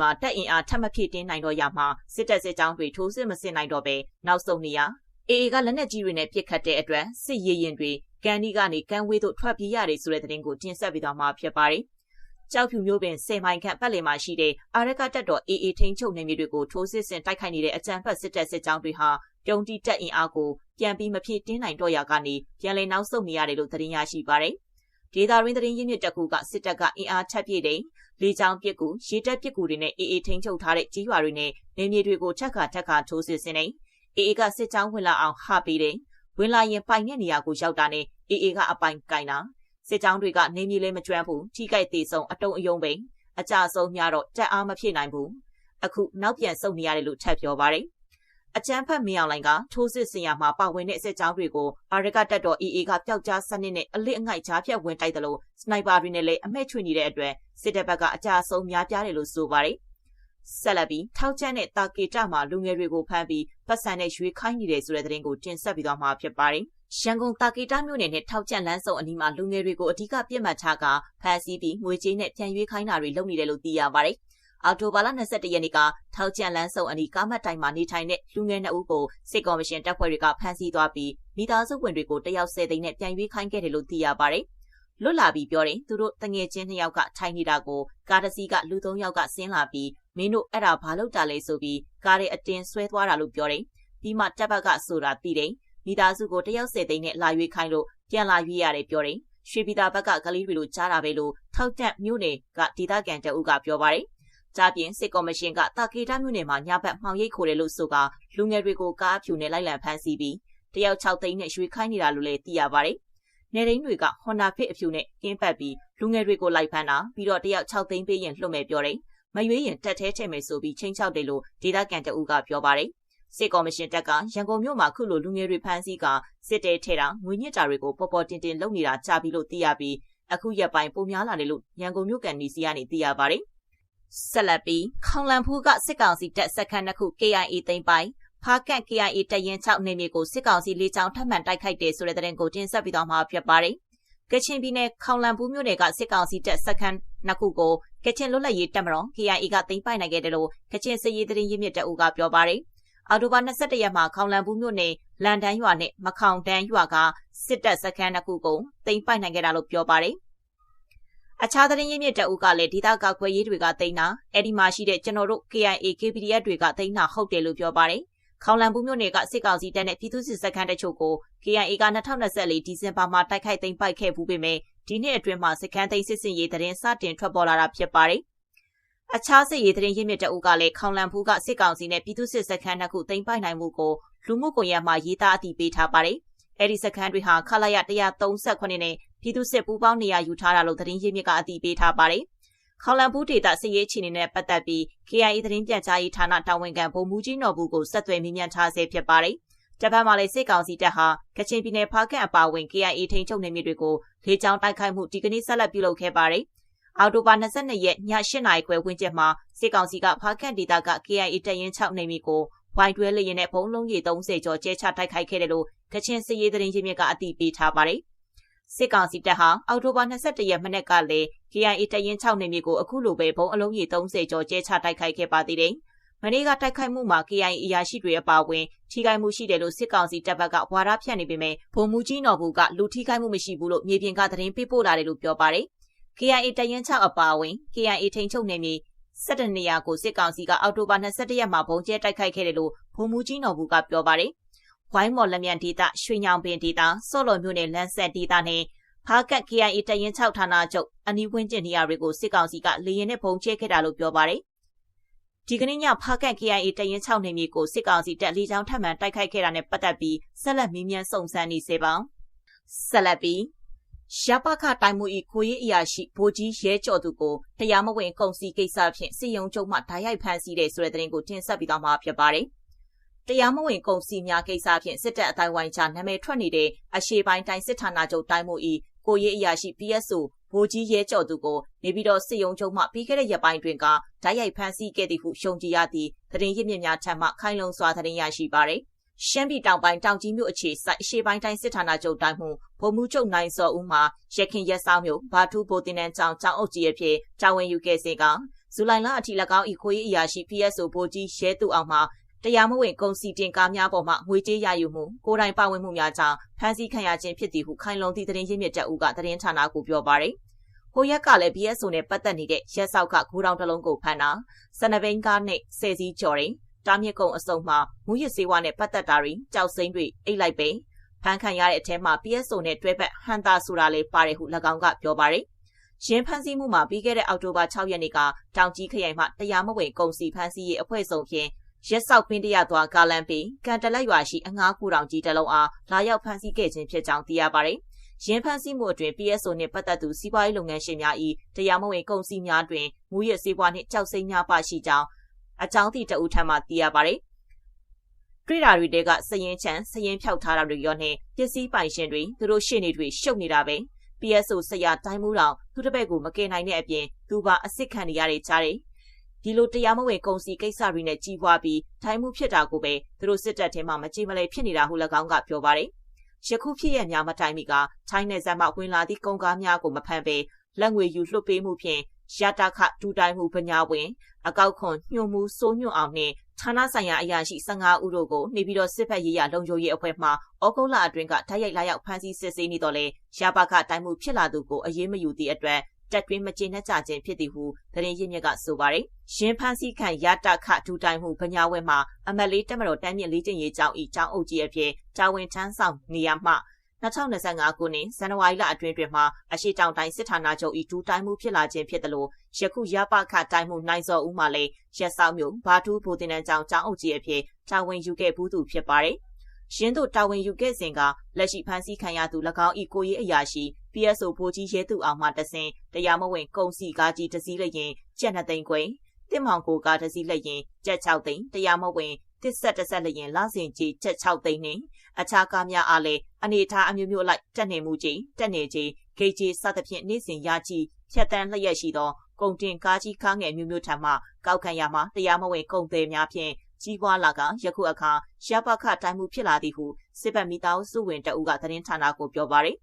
မှာတပ်အင်အားထပ်မဖြည့်တင်းနိုင်တော့ရမှာစစ်တပ်စစ်ကြောင်းတွေထိုးစစ်မဆင်နိုင်တော့ပဲနောက်ဆုံးနေရအေအေကလက်နက်ကြီးတွေနဲ့ပစ်ခတ်တဲ့အတွက်စစ်ရေးရင်တွေကန်ဒီကနေကန်ဝေးသို့ထွက်ပြေးရတယ်ဆိုတဲ့သတင်းကိုတင်ဆက်ပေးသွားမှာဖြစ်ပါတယ်။ကြောက်ဖြူမျိုးပင်10မိုင်ခန့်ပတ်လည်မှာရှိတဲ့အာရကတက်တော်အေအေထိန်ချုပ်နေမျိုးတွေကိုထိုးစစ်ဆင်တိုက်ခိုက်နေတဲ့အကြမ်းဖက်စစ်တပ်စစ်ကြောင်းတွေဟာပြုံတီတက်အင်အားကိုပြန်ပြီးမဖြစ်တင်းနိုင်တော့ရကနေပြန်လည်နောက်ဆုတ်နေရတယ်လို့သတင်းရရှိပါတယ်။ဒေတာရင်းသတင်းရင်းမြစ်တကူကစစ်တပ်ကအင်အားထပ်ပြည့်တဲ့ လေကြောင်းပစ်ကူရေတပ်ပစ်ကူတွေနဲ့အေအေထိန်ချုပ်ထားတဲ့ကြီးရွာတွေနဲ့နေမြေတွေကိုထက်ခါထက်ခါထိုးစစ်ဆင်နေအေအေကစစ်ကြောင်းဝင်လာအောင်ဟပေးတယ်။ဝင်လာရင်ပိုင်တဲ့နေရာကိုရောက်တာနဲ့အေအေကအပိုင်ကင်တာစစ်ကြောင်းတွေကနေမြေလေးမကျွမ်းဘူးထိကြိုက်သေးဆုံးအတုံးအယုံပဲအကြဆုံးများတော့တက်အားမဖြစ်နိုင်ဘူးအခုနောက်ပြန်ဆုတ်နေရတယ်လို့ထပ်ပြောပါတယ် အကျန်းဖက်မင်းအောင်လိုင်ကထိုးစစ်ဆင်ရမှာပါဝင်တဲ့စစ်ကြောင်းတွေကိုအာရကတက်တော် AA ကပျောက်ကြားစနစ်နဲ့အလစ်အငိုက်ကြားဖြတ်ဝင်တိုက်တယ်လို့စနိုက်ပါတွေနဲ့လည်းအမဲချွေနေတဲ့အတွက်စစ်တပ်ဘက်ကအကြဆုံးများပြားတယ်လို့ဆိုပါတယ်ဆက်လက်ပြီးထောက်ချတဲ့တာကေတမှာလူငယ်တွေကိုဖမ်းပြီးပတ်စံနဲ့ရွေးခိုင်းနေတယ်ဆိုတဲ့သတင်းကိုတင်ဆက်ပြီးတော့မှာဖြစ်ပါတယ်။ရန်ကုန်တာကေတမြို့နယ်နဲ့ထောက်ချလမ်းစုံအနီးမှာလူငယ်တွေကိုအဓိကပြစ်မှတ်ထားကဖမ်းဆီးပြီးငွေကြေးနဲ့ပြန်ရွေးခိုင်းတာတွေလုပ်နေတယ်လို့သိရပါတယ်။ အော်တိုဘာလ22ရက်နေ့ကထောက်ချလမ်းစုံအနီးကားမတ်တိုင်မှာနေထိုင်တဲ့လူငယ်နှစ်ဦးကိုစစ်ကော်မရှင်တပ်ဖွဲ့တွေကဖမ်းဆီးသွားပြီးမိသားစုဝင်တွေကိုတယောက်10သိန်းနဲ့ပြန်ရွေးခိုင်းခဲ့တယ်လို့သိရပါတယ်။လွတ်လာပြီးပြောတယ်သူတို့တငယ်ချင်းနှစ်ယောက်ကထိုင်နေတာကိုကားတစ်စီးကလူသုံးယောက်ကဆင်းလာပြီးမင်းတို့အဲ့ဒါဘာလုပ်တာလဲဆိုပြီးကားရဲ့အတင်းဆွဲသွားတာလို့ပြောတယ်ပြီးမှတပ်ဘက်ကဆိုတာသိတယ်မိသားစုကိုတယောက်ဆယ်သိန်းနဲ့လာရွေးခိုင်းလို့ပြန်လာရွေးရတယ်ပြောတယ်ရွှေပြည်သာဘက်ကကလေးတွေလိုကြားတာပဲလို့ထောက်တက်မြို့နယ်ကဒေသခံတအုပ်ကပြောပါတယ်။ ကြားပြင်စစ်ကော်မရှင်ကတာကေတာမြို့နယ်မှာညဘက်မှောင်ရိပ်ခိုတယ်လို့ဆိုကလူငယ်တွေကိုကားဖြူနဲ့လိုက်လံဖမ်းဆီးပြီးတယောက်6သိန်းနဲ့ရွှေခိုင်းနေတာလို့လည်းသိရပါတယ်။နေရင်းတွေကဟွန်နာဖစ်အဖြူနဲ့ကင်းပတ်ပြီးလူငယ်တွေကိုလိုက်ဖမ်းတာပြီးတော့တယောက်6သိန်းပေးရင်လွှတ်မယ်ပြောတယ်။မရွေးရင်တက်သေးချင်မယ်ဆိုပြီးချင်းချောက်တယ်လို့ဒေသခံတအုပ်ကပြောပါတယ်။စစ်ကော်မရှင်တပ်ကရန်ကုန်မြို့မှာခုလိုလူငယ်တွေဖမ်းဆီးကစစ်တဲထဲတာငွေညစ်တာတွေကိုပေါ်ပေါ်တင်တင်လုပ်နေတာကြားပြီးလို့သိရပြီးအခုရက်ပိုင်းပုံများလာတယ်လို့ရန်ကုန်မြို့ကန်နီစီကနေသိရပါတယ်။ ဆက်လက်ပြီးခေါင်လန်ဖူးကစစ်ကောင်စီတပ်စခန်းတစ်ခု KIA သိမ်းပိုင်ဖားကန့် KIA တရင်6နေမြေကိုစစ်ကောင်စီလေးချောင်းထပ်မံတိုက်ခိုက်တယ်ဆိုတဲ့သတင်းကိုတင်ဆက်ပြီးတော့မှာဖြစ်ပါတယ်။ကချင်ပြည်နယ်ခေါင်လန်ဖူးမြို့နယ်ကစစ်ကောင်စီတပ်စခန်းနှစ်ခုကိုကချင်လွတ်လပ်ရေးတပ်မတော် KIA ကသိမ်းပိုက်နိုင်ခဲ့တယ်လို့ကချင်စစ်ရေးသတင်းရင်းမြစ်တအုပ်ကပြောပါတယ်။အော်တိုဘာ22ရက်မှာခေါင်လန်ဘူးမြို့နယ်လန်တန်းရွာနဲ့မခေါင်တန်းရွာကစစ်တပ်စခန်းတစ်ခုကိုတိမ်ပိုက်နိုင်ခဲ့တာလို့ပြောပါတယ်။ အခြားသတင်းရင်းမြစ်တအုပ်ကလည်းဒေသကာကွယ်ရေးတွေကတိမ်တာအဲ့ဒီမှာရှိတဲ့ကျွန်တော်တို့ KIA KPDF တွေကတိမ်တာဟုတ်တယ်လို့ပြောပါတယ်။ခေါင်လန်ဘူးမြို့နယ်ကစစ်ကောင်စီတပ်နဲ့ပြည်သူ့စစ်စခန်းတချို့ကို KIA က2024ဒီဇင်ဘာမှာတိုက်ခိုက်သိမ်းပိုက်ခဲ့ဘူးပေမဲ့ဒီနှစ်အတွင်းမှာစခန်းသိမ်းစစ်စင်ရေးသတင်းစတင်ထွက်ပေါ်လာတာဖြစ်ပါတယ်။အခြားစစ်ရေးသတင်းရင်းမြစ်တအုပ်ကလည်းခေါင်လန်ဖူးကစစ်ကောင်စီနဲ့ပြည်သူ့စစ်စခန်းတစ်ခုသိမ်းပိုက်နိုင်မှုကိုလူမှုကွန်ရက်မှာရေးသားအသိပေးထားပါတယ်။အဲဒီစခန်းတွေဟာခလာရ138နဲ့ ပြည်သူ့စစ်ပူးပေါင်းနေရာယူထားတာလို့သတင်းရင်းမြစ်ကအသိပေးထားပါတယ်။ခေါလန်ဘူးဒေတာစစ်ရေးချီနေနဲ့ပတ်သက်ပြီး KIA သတင်းပြန်ကြားရေးဌာနတာဝန်ခံဗိုလ်မှူးကြီးနော်ဘူးကိုဆက်သွယ်မြင်းမြန်ထားဆဲဖြစ်ပါတယ်။ဂျပန်မှာလည်းစစ်ကောင်စီတပ်ဟာကချင်ပြည်နယ်ဖားကန့်အပါအဝင် KIA ထိန်းချုပ်နေမြေတွေကိုလေကြောင်းတိုက်ခိုက်မှုဒီကနေ့ဆက်လက်ပြုလုပ်ခဲ့ပါတယ်။အော်တိုဘာ22ရက်ည8နာရီခွဲဝန်းကျင်မှာစစ်ကောင်စီကဖားခန့်ဒေသက KIA တရင်6နေမီကိုဝိုင်တွဲလျင်နဲ့ဘုံလုံးကြီး30ကျော်ကျဲချတိုက်ခိုက်ခဲ့တယ်လို့ကချင်စစ်ရေးသတင်းရင်းမြစ်ကအသိပေးထားပါတယ်။ စစ်ကောင်စီတပ်ဟာအော်တိုဘာ22ရက်မနေ့ကလည်း KIA တရင်6နေမီကိုအခုလိုပဲဘုံအလုံးကြီး30ကျော်ကျဲချတိုက်ခိုက်ခဲ့ပါသေးတယ်။မနေ့ကတိုက်ခိုက်မှုမှာ KIA အရာရှိတွေအပါအဝင်ထိခိုက်မှုရှိတယ်လို့စစ်ကောင်စီတပ်ဘက်ကဝါဒဖြန့်နေပေမဲ့ဗိုလ်မှူးကြီးနော်ဘူးကလူထိခိုက်မှုမရှိဘူးလို့မြေပြင်ကသတင်းပေးပို့လာတယ်လို့ပြောပါတယ် KIA တရင်6အပါအဝင် KIA ထိန်ချုပ်နေမြေ17နေရာကိုစစ်ကောင်စီကအောက်တိုဘာ22ရက်မှာဘုံကျဲတိုက်ခိုက်ခဲ့တယ်လို့ဗိုလ်မှူးကြီးနော်ဘူးကပြောပါတယ်။ ဝိုင်းမော်လက်မြန်ဒေသရွှေညောင်ပင်ဒေသစော့လော်မြို့နယ်လန်းဆက်ဒေသနဲ့ဖားကတ် KIA တရင်6ဌာနချုပ်အနီးဝန်းကျင်နေရာတွေကိုစစ်ကောင်စီကလေရင်နဲ့ဘုံကျဲခဲ့တာလို့ပြောပါတယ်။ဒီကနေ့ညဖားကတ် KIA တရင်6နေမြေကိုစစ်ကောင်စီတပ်လေကြောင်းထပ်မံတိုက်ခိုက်ခဲ့တာနဲ့ပတ်သက်ပြီးဆက်လက်မီးမြန်းစုံစမ်းနေစေပါ။ဆက်လက်ပြီးရပခတိုင်မှုဤကိုရေးအရာရှိဗိုလ်ကြီးရဲကျော်သူကိုတရားမဝင်ကုန်စည်ကိစ္စဖြင့်စီယုံကျုံမှဓာတ်ရိုက်ဖမ်းဆီးတဲ့ဆိုတဲ့သတင်းကိုတင်ဆက်ပြီးတော့မှာဖြစ်ပါတယ်။ တရားမဝင်ကုန်စည်များကိစ္စဖြင့်စစ်တပ်အတိုင်းဝိုင်းချနာမည်ထွက်နေတဲ့အရှေ့ပိုင်းတိုင်းစစ်ဌာနချုပ်တိုင်းမှုဤကိုရေးအရာရှိ PSO ဗိုလ်ကြီးရဲကျော်သူကိုနေပြီးတော့စစ်ယုံကျုံမှပြီးခဲ့တဲ့ရက်ပိုင်းတွင်ကဓာတ်ရိုက်ဖမ်းဆီးခဲ့သည်ဟုရှုံကြည်ရသည့်သတင်းရစ်မြစ်များထံမှခိုင်လုံစွာသတင်းရရှိပါသည်။ရှမ်းပြည်တောင်ပိုင်းတောင်ကြီးမြို့အခြေစိုက်အရှေ့ပိုင်းတိုင်းစစ်ဌာနချုပ်တိုင်းမှုဗိုလ်မှူးချုပ်နိုင်စောဦးမှရခင်ရက်ဆောင်မြို့ဘာထူးဘိုတင်နန်းကျောင်းကျောင်းအုပ်ကြီးအဖြစ်တာဝန်ယူခဲ့စေကဇူလိုင်လအထိ၎င်း၏ခိုးရေးအရာရှိ PSO ဗိုလ်ကြီးရဲသူအောင်မှ တရားမဝင်ကုန်စီတင်ကားများပေါ်မှငွေကြေးရယူမှုကိုယ်တိုင်ပါဝင်မှုများကြောင့်ဖမ်းဆီးခံရခြင်းဖြစ်သည်ဟုခိုင်လုံသည့်သတင်းရင်းမြစ်တပ်ဦးကသတင်းဌာနကိုပြောပါရယ်။ဟိုရက်ကလည်း BSO နဲ့ပတ်သက်နေတဲ့ရက်ဆောက်ကဂိုးတောင်တစ်လုံးကိုဖမ်းတာစနဘိန်းကားနဲ့ဆယ်စီးကျော်တယ်။တားမြစ်ကုံအစုံမှာမူရစ်စေးဝါနဲ့ပတ်သက်တာတွေကြောက်စိမ့်တွေအိတ်လိုက်ပဲဖမ်းခံရတဲ့အထက်မှာ PSO နဲ့တွဲဘက်ဟန်တာဆိုတာလေးပါတယ်ဟု၎င်းကပြောပါရယ်။ရင်းဖမ်းဆီးမှုမှာပြီးခဲ့တဲ့အောက်တိုဘာ6ရက်နေ့ကတောင်ကြီးခရိုင်မှတရားမဝင်ကုန်စည်ဖမ်းဆီးရေးအဖွဲ့ဆောင်ဖြင့် ရက်ဆောက်ပင်းတရသွားကားလမ်းပြီးကန်တလက်ရွာရှိအငားကူတောင်ကြီးတလုံးအားလာရောက်ဖမ်းဆီးခဲ့ခြင်းဖြစ်ကြောင်းသိရပါတယ်။ရင်းဖမ်းဆီးမှုအတွင် PSO နှင့်ပတ်သက်သူစီးပွားရေးလုပ်ငန်းရှင်များ၏တရားမဝင်ကုန်စည်များတွင်မူရစ်စေးပွားနှင့်ကြောက်စိမ်းများပါရှိကြောင်းအကြောင်းသည့်တဦးထံမှသိရပါတယ်။တွေ့တာတွေတဲကစရင်ချမ်းစရင်ဖြောက်ထားတာတွေရောနဲ့ပစ္စည်းပိုင်ရှင်တွေသူတို့ရှေ့နေတွေရှုပ်နေတာပဲ PSO ဆရာတိုင်းမှုတော်သူတပည့်ကိုမကယ်နိုင်တဲ့အပြင်သူပါအစ်စ်ခံနေရတဲ့ကြားတယ် ဒီလိုတရားမဝင်ကုန်စည်ကိစ္စတွေနဲ့ကြီးပွားပြီးထိုင်မှုဖြစ်တာကိုပဲသူတို့စစ်တပ်ထဲမှာမကြည်မလဲဖြစ်နေတာဟု၎င်းကပြောပါတယ်။ယခုဖြစ်ရများမတိုင်မီကထိုင်းနယ်စပ်မှဝင်လာသည့်ကုန်ကားများကိုမဖမ်းဘဲလက်ငွေယူလွှတ်ပေးမှုဖြင့်ရတခဒူတိုင်းမှုပညာဝင်အကောက်ခွန်ညှို့မှုစိုးညွန့်အောင်နှင့်ဌာနဆိုင်ရာအရာရှိ15ဦးတို့ကိုနေပြီးတော့စစ်ဖက်ရေးရလုံခြုံရေးအဖွဲ့မှဩဂုတ်လအတွင်းကတိုက်ရိုက်လာရောက်ဖမ်းဆီးစစ်ဆေးနေတော့လေရပါကတိုင်းမှုဖြစ်လာသူကိုအရေးမယူသည့်အတွက် တက်တွင်းမကျေနပ်ကြခြင်းဖြစ်သည်ဟုသတင်းရင်းမြစ်ကဆိုပါတယ်။ရင်းဖန်စီခံရတခဒူတိုင်မှုဗညာဝဲမှာအမတ်လေးတက်မတော်တမ်းမြင့်လေးကျင်ရေးကြောင်းဤကျောင်းအုပ်ကြီးအဖြစ်တာဝန်ထမ်းဆောင်နေရမှ2025ခုနှစ်ဇန်နဝါရီလအတွင်းတွင်မှအရှိတောင်တိုင်းစစ်ဌာနချုပ်ဤဒူတိုင်မှုဖြစ်လာခြင်းဖြစ်တယ်လို့ယခုရပခတိုင်းမှုနိုင်စော်ဦးမှလည်းရက်ဆောင်မျိုးဘာတူဘူတင်တန်းကျောင်းကျောင်းအုပ်ကြီးအဖြစ်တာဝန်ယူခဲ့ဘူးသူဖြစ်ပါတယ်။ရင်းတို့တာဝန်ယူခဲ့စဉ်ကလက်ရှိဖမ်းဆီးခံရသူ၎င်း၏ကိုရေးအရာရှိ PSO ဗိုလ်ကြီးရဲသူအောင်မှတဆင်တရားမဝင်ကုန်စည်ကားကြီးတစည်းလျင်ကျက်နှစ်သိန်းခွေတစ်မောင်ကိုကားတစည်းလျင်ကျက်6သိန်းတရားမဝင်တစ်ဆက်တစ်ဆက်လျင်လစဉ်ကြီးကျက်6သိန်းနှင့်အခြားကားများအားလည်းအနေထားအမျိုးမျိုးလိုက်တက်နေမှုကြီးတက်နေကြီးဂိတ်ကြီးစသဖြင့်နေ့စဉ်ရကြီးဖြတ်တန်းလျက်ရှိသောကုန်တင်ကားကြီးကားငယ်မျိုးမျိုးထံမှကောက်ခံရမှတရားမဝင်ကုန်သည်များဖြင့်ကြီးပွားလာကယခုအခါရပခတိုင်းမှုဖြစ်လာသည်ဟုစစ်ဘက်မိသားစုဝင်တအုပ်ကသတင်းဌာနကိုပြောပါရယ်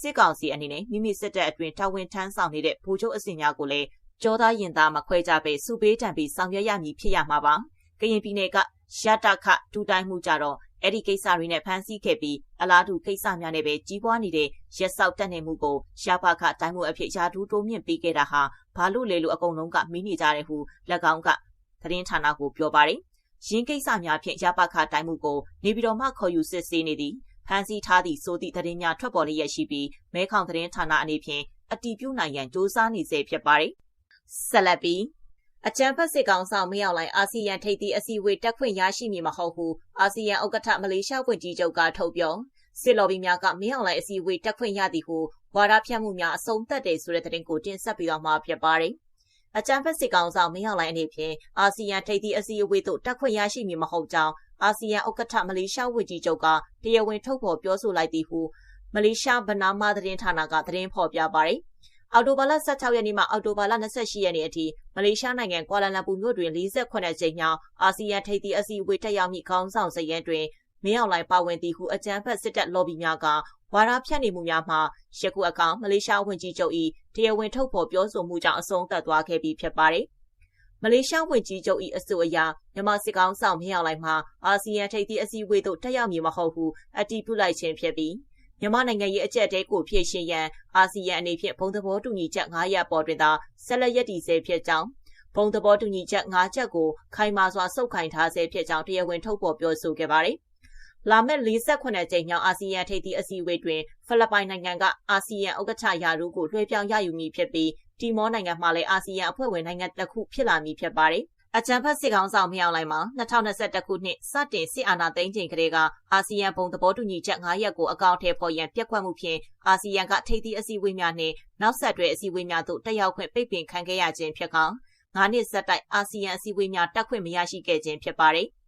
စစ်ကောင်စီအနေနဲ့မိမိစစ်တပ်အတွင်တာဝန်ထမ်းဆောင်နေတဲ့ဗိုလ်ချုပ်အဆင့်များကိုလည်းကြောသားရင်သားမခွဲကြပဲစုပေးတံပြီးဆောင်ရွက်ရမည်ဖြစ်ရမှာပါ။ကရင်ပြည်နယ်ကရတခဒူတိုင်းမှုကြတော့အဲ့ဒီကိစ္စတွေနဲ့ဖမ်းဆီးခဲ့ပြီးအလားတူကိစ္စများနဲ့ပဲကြီးပွားနေတဲ့ရက်စောက်တက်နေမှုကိုရပါခတိုင်းမှုအဖြစ်ယာဒူးတိုးမြင့်ပေးခဲ့တာဟာဘာလို့လဲလို့အကုန်လုံးကမီးနေကြတယ်ဟု၎င်းကသတင်းဌာနကိုပြောပါတယ်။ရင်းကိစ္စများဖြင့်ရပါခတိုင်းမှုကိုနေပြည်တော်မှခေါ်ယူစစ်ဆေးနေသည် ဖမ်းဆီးထားသည့်ဆိုသည့်သတင်းများထွက်ပေါ်လျက်ရှိပြီးမဲခေါင်သတင်းဌာနအနေဖြင့်အတီးပြုနိုင်ရန်စ조사နေစေဖြစ်ပါတယ်။ဆက်လက်ပြီးအကြံဖက်စစ်ကောင်ဆောင်မရောက်လိုက်အာဆီယံထိပ်သီးအစည်းအဝေးတက်ခွင့်ရရှိမည်မဟုတ်ဟုအာဆီယံဥက္ကဋ္ဌမလေးရှားဝန်ကြီးချုပ်ကထုတ်ပြောစစ်လော်ဘီများကမင်းအောင်လိုက်အစည်းအဝေးတက်ခွင့်ရသည်ဟုဝါဒဖြန့်မှုများအဆုံးသတ်တယ်ဆိုတဲ့သတင်းကိုတင်ဆက်ပြီးတော့မှဖြစ်ပါတယ်။အကြံဖက်စစ်ကောင်ဆောင်မင်းအောင်လိုက်အနေဖြင့်အာဆီယံထိပ်သီးအစည်းအဝေးသို့တက်ခွင့်ရရှိမည်မဟုတ်ကြောင်း အာဆီယံဥက္ကဋ္ဌမလေးရှားဝန်ကြီးချုပ်ကတရားဝင်ထုတ်ဖော်ပြောဆိုလိုက်သည်ဟုမလေးရှားဗနာမာသတင်းဌာနကသတင်းဖော်ပြပါတယ်။အော်တိုဘာလ16ရက်နေ့မှအော်တိုဘာလ28ရက်နေ့အထိမလေးရှားနိုင်ငံကွာလာလမ်ပူမြို့တွင်48ကြိမ်မြောက်အာဆီယံထိပ်သီးအစည်းအဝေးတက်ရောက်မည့်ခေါင်းဆောင်စရင်တွင်မင်းအောင်လှိုင်ပါဝင်သည်ဟုအကြံဖက်စစ်တပ်လော်ဘီများကဝါဒဖြန့်နေမှုများမှာယခုအခါမလေးရှားဝန်ကြီးချုပ်၏တရားဝင်ထုတ်ဖော်ပြောဆိုမှုကြောင့်အဆုံးသတ်သွားခဲ့ပြီးဖြစ်ပါတယ်။ မလေးရှားဝန်ကြီးချုပ်၏အဆိုအရမြန်မာစစ်ကောင်ဆောင်မြောက်လိုက်မှာအာဆီယံထိပ်သီးအစည်းအဝေးသို့တက်ရောက်မည်မဟုတ်ဟုအတည်ပြုလိုက်ခြင်းဖြစ်ပြီးမြန်မာနိုင်ငံရဲ့အကြက်တဲကိုဖြည့်ရှင်ရန်အာဆီယံအနေဖြင့်ဘုံသဘောတူညီချက်900ပေါ်တွင်သာဆက်လက်ရည်တည်ဆဲဖြစ်ကြောင်းဘုံသဘောတူညီချက်9ချက်ကိုခိုင်မာစွာစုပ်ကိုင်ထားဆဲဖြစ်ကြောင်းတရားဝင်ထုတ်ဖော်ပြောဆိုခဲ့ပါတယ်။လာမယ့်48ကြိမ်မြောက်အာဆီယံထိပ်သီးအစည်းအဝေးတွင်ဖိလစ်ပိုင်နိုင်ငံကအာဆီယံဥက္ကဋ္ဌရာထူးကိုလွှဲပြောင်းရယူမည်ဖြစ်ပြီး တီမောနိုင်ငံမှာလည်းအာဆီယံအဖွဲ့ဝင်နိုင်ငံတစ်ခုဖြစ်လာမည်ဖြစ်ပါတယ်။အကြံဖတ်စစ်ကောင်ဆောင်မြောက်လိုက်မှာ2021ခုနှစ်စတင်စစ်အာဏာသိမ်းချိန်ကလေးကအာဆီယံဘုံသဘောတူညီချက်9ရပ်ကိုအကောင့်ထဲပေါ်ရန်ပြက်ကွက်မှုဖြင့်အာဆီယံကထိပ်သီးအစည်းအဝေးများနှင့်နောက်ဆက်တွဲအစည်းအဝေးများသို့တက်ရောက်ခွင့်ပိတ်ပင်ခံခဲ့ရခြင်းဖြစ်ကောင်9နှစ်ဆက်တိုက်အာဆီယံအစည်းအဝေးများတက်ခွင့်မရရှိခဲ့ခြင်းဖြစ်ပါတယ်။